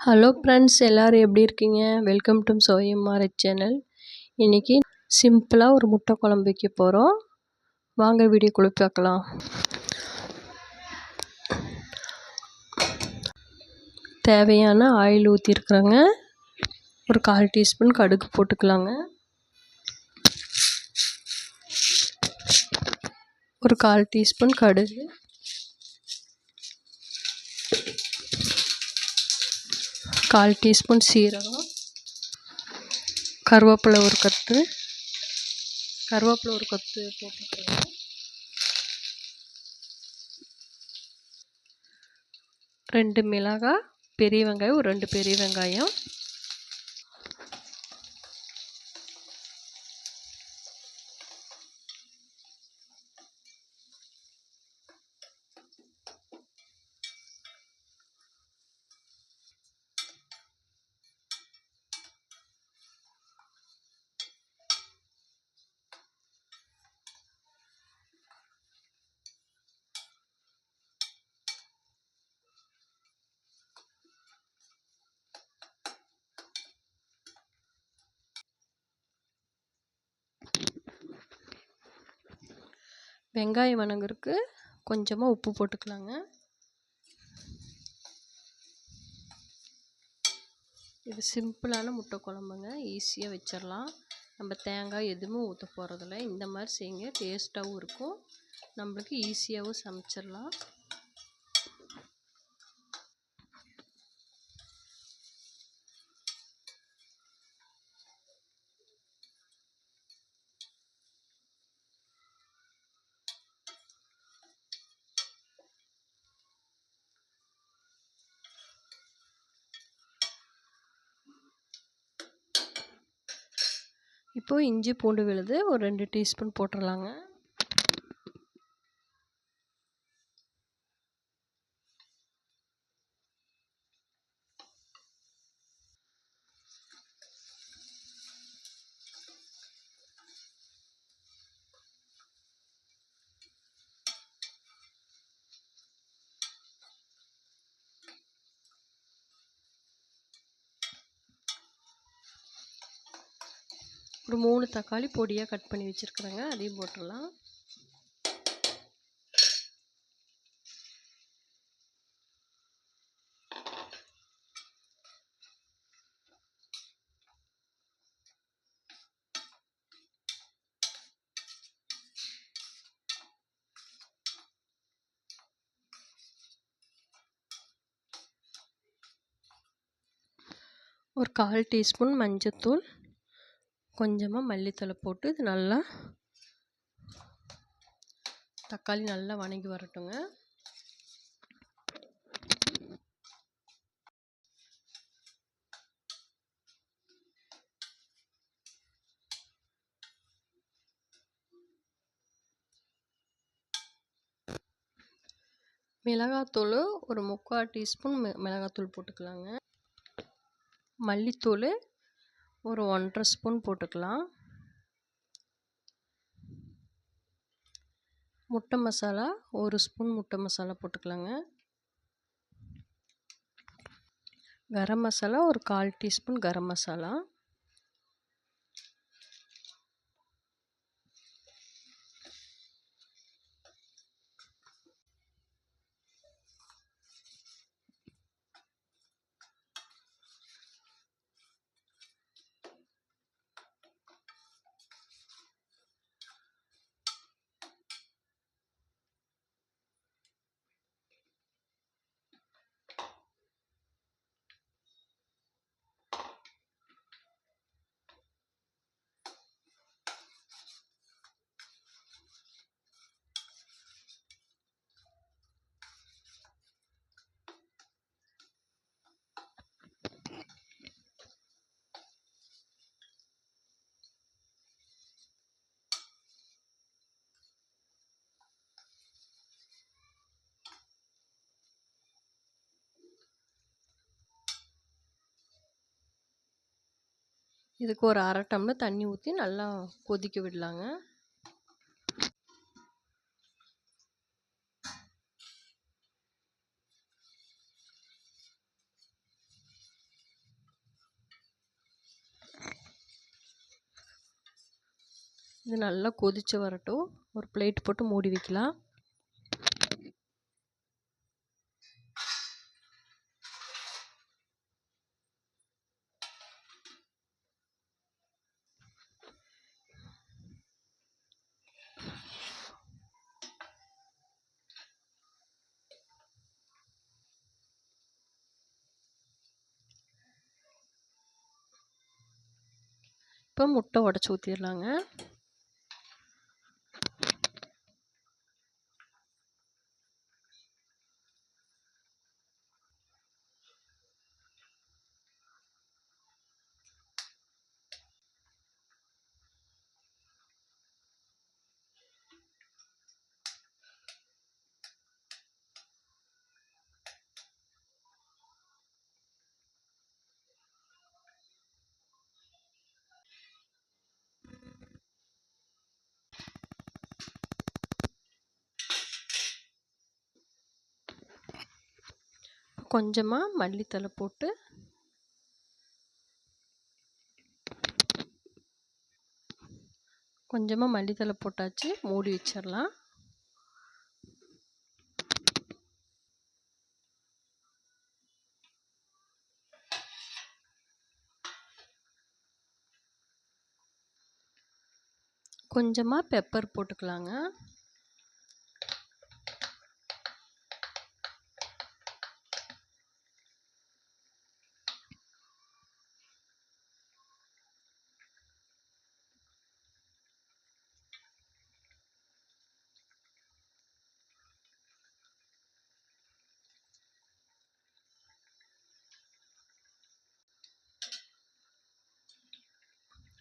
Hello friends எல்லோரும் எப்படி இருக்கீங்க? வெல்கம் டு சோயம்மாரி சேனல் இன்றைக்கி சிம்பிளாக ஒரு முட்டை குழம்பு வைக்க போகிறோம் வாங்க வீடியோ வீடியோக்குள்ளே பார்க்கலாம். தேவையான ஆயில் ஊற்றிருக்குறேங்க ஒரு கால் டீஸ்பூன் கடுகு போட்டுக்கலாங்க. ஒரு கால் டீஸ்பூன் கடுகு. கால் டீஸ்பூன் சீரகம் கருவேப்பிலை ஒரு கத்து கருவேப்பிலை ஒரு கத்து போட்டுக்கலாம். ரெண்டு மிளகாய் பெரிய வெங்காயம் ஒரு ரெண்டு பெரிய வெங்காயம். வெங்காயம் வணங்குறதுக்கு கொஞ்சமாக உப்பு போட்டுக்கலாங்க. இது சிம்பிளான முட்டை குழம்புங்க. ஈஸியாக வச்சிடலாம் நம்ம தேங்காய் எதுவுமே ஊற்ற போகிறதில்ல இந்த மாதிரி செய்யுங்க. டேஸ்ட்டாகவும் இருக்கும். நம்மளுக்கு ஈஸியாகவும் சமைச்சிடலாம் இப்போது இஞ்சி பூண்டு விழுது ஒரு ரெண்டு டீஸ்பூன் போட்டுடலாங்க ஒரு மூணு தக்காளி பொடியாக கட் பண்ணி வச்சுருக்குறேங்க. அதையும் போட்டுடலாம். ஒரு கால் டீஸ்பூன் மஞ்சத்தூள். கொஞ்சமாக மல்லித்தழை போட்டு இது நல்லா தக்காளி நல்லா வணங்கி வரட்டுங்க. மிளகாத்தூள் ஒரு முக்கால் டீஸ்பூன் மிளகாத்தூள் போட்டுக்கலாங்க. மல்லித்தூள் ஒரு ஒன்றரை ஸ்பூன் போட்டுக்கலாம். முட்டை மசாலா ஒரு ஸ்பூன் முட்டை மசாலா போட்டுக்கலாங்க. கரம் மசாலா ஒரு கால் டீஸ்பூன் கரம் மசாலா. இதுக்கு ஒரு அரை டம்ளர் தண்ணி ஊற்றி நல்லா கொதிக்க விடலாங்க. இது நல்லா கொதித்து வரட்டும். ஒரு பிளேட் போட்டு மூடி வைக்கலாம். இப்போ முட்டை உடச்சி ஊற்றிடலாங்க கொஞ்சமாக மல்லித்தழை போட்டு கொஞ்சமாக மல்லித்தழை போட்டாச்சு. மூடி வச்சிடலாம் கொஞ்சமாக பெப்பர் போட்டுக்கலாங்க.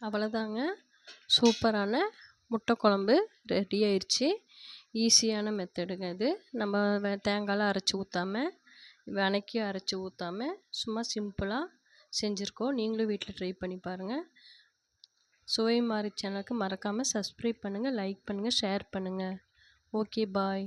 அவ்வளோதாங்க சூப்பரான முட்டை குழம்பு ரெடி ஆயிடுச்சு ஈஸியான மெத்தடுங்க இது. நம்ம தேங்காயெலாம் அரைச்சி ஊற்றாம வணக்கி அரைச்சி ஊற்றாம சும்மா சிம்பிளாக செஞ்சுருக்கோம். நீங்களும் வீட்டில் ட்ரை பண்ணி பாருங்கள் சுவை மாறி சேனலுக்கு மறக்காமல் சப்ஸ்கிரைப் பண்ணுங்கள் லைக் பண்ணுங்கள் ஷேர் பண்ணுங்கள் ஓகே பாய்